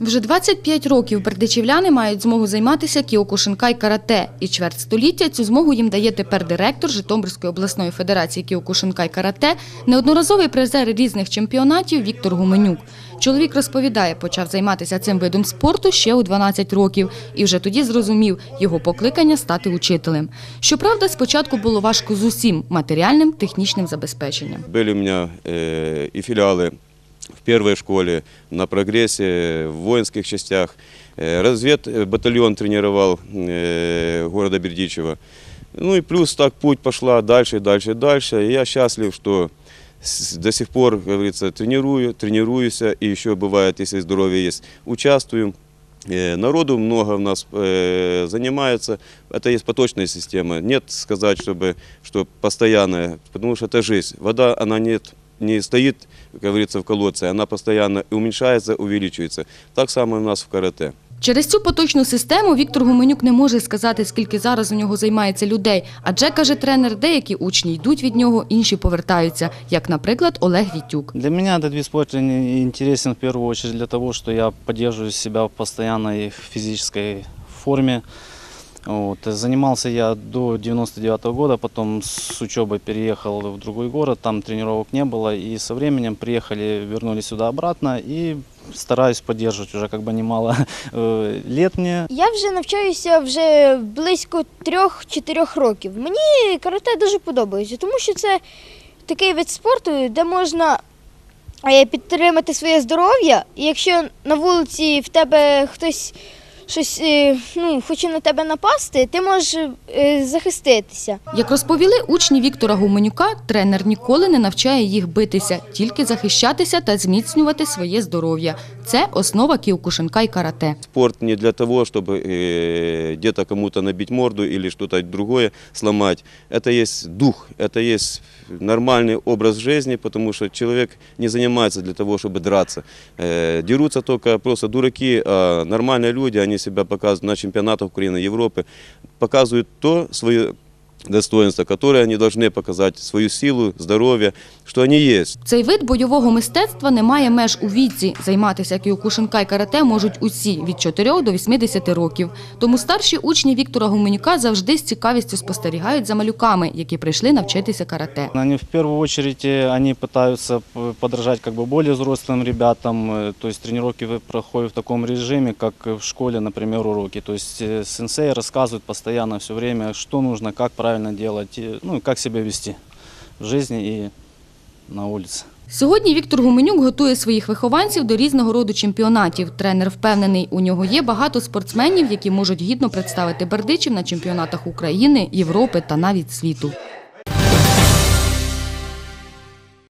Вже 25 років бердичівляни мають змогу займатися кіокушинкай карате. І чверть століття цю змогу їм дає тепер директор Житомирської обласної федерації кіокушинкай карате, неодноразовий призер різних чемпіонатів Віктор Гуменюк. Чоловік розповідає, почав займатися цим видом спорту ще у 12 років і вже тоді зрозумів його покликання стати учителем. Щоправда, спочатку було важко з усім матеріальним, технічним забезпеченням. Были у меня э, и филиалы в первой школе, на прогрессе, в воинских частях. Э, разведбатальон тренировал э, города Бердичева. Ну и плюс так путь пошла дальше, дальше, дальше. И я счастлив, что до сих пор, как говорится, тренирую, тренируюсь, и еще бывает, если здоровье есть, участвую. Э, Народу много у нас э, занимается. Это есть поточная система. Нет сказать, чтобы что постоянная, потому что это жизнь. Вода, она нет, не стоит, как говорится, в колодце, она постоянно уменьшается, увеличивается. Так само и у нас в карате. Через цю поточну систему Віктор Гуменюк не може сказати, скільки зараз у нього займається людей. Адже, каже тренер, деякі учні йдуть від нього, інші повертаються, як, наприклад, Олег Вітюк. Для меня этот вид спорта не- интересен в первую очередь для того, что я поддерживаю себя в постоянной физической форме. Вот. Занимался я до 99 года, потом с учебой переехал в другой город, там тренировок не было, и со временем приехали, вернулись сюда обратно, и стараюсь поддерживать уже как бы немало э, лет мне. Я вже навчаюся вже близько трьох-чотирьох років. Мені карате дуже подобається, тому що це такий вид спорту, де можна е, підтримати своє здоров'я. І якщо на вулиці в тебе хтось щось е, ну, хоче на тебе напасти, ти можеш е, захиститися. Як розповіли учні Віктора Гуменюка, тренер ніколи не навчає їх битися, тільки захищатися та зміцнювати своє здоров'я. Це основа кіокушинкай карате. Спорт не для того, чтобы э, где-то кому-то набить морду или что-то другое сломать. Это есть дух, это есть нормальный образ жизни, потому что человек не занимается для того, чтобы драться. Э, дерутся только просто дураки, а нормальные люди, они себя показывают на чемпионатах Украины, Европы, показывают то свое достоинство, которое они должны показать, свою силу, здоровье, что они есть. Цей вид бойового мистецтва не має меж у віці. Займатися кіокушинкай карате можуть усі від 4 до 80 років. Тому старші учні Віктора Гуменюка завжди з цікавістю спостерігають за малюками, які прийшли навчитися карате. Они в первую очередь э, они пытаются п- подражать как бы более взрослым ребятам, э, то есть тренировки вы- проходят в таком режиме, как в школе, например, уроки. То есть э, сенсей рассказывает постоянно все время, что нужно, как правильно делать, и, ну как себя вести в жизни и на улице. Сьогодні Віктор Гуменюк готує своїх вихованців до різного роду чемпіонатів. Тренер впевнений, у нього є багато спортсменів, які можуть гідно представити бердичів на чемпіонатах України, Європи та навіть світу.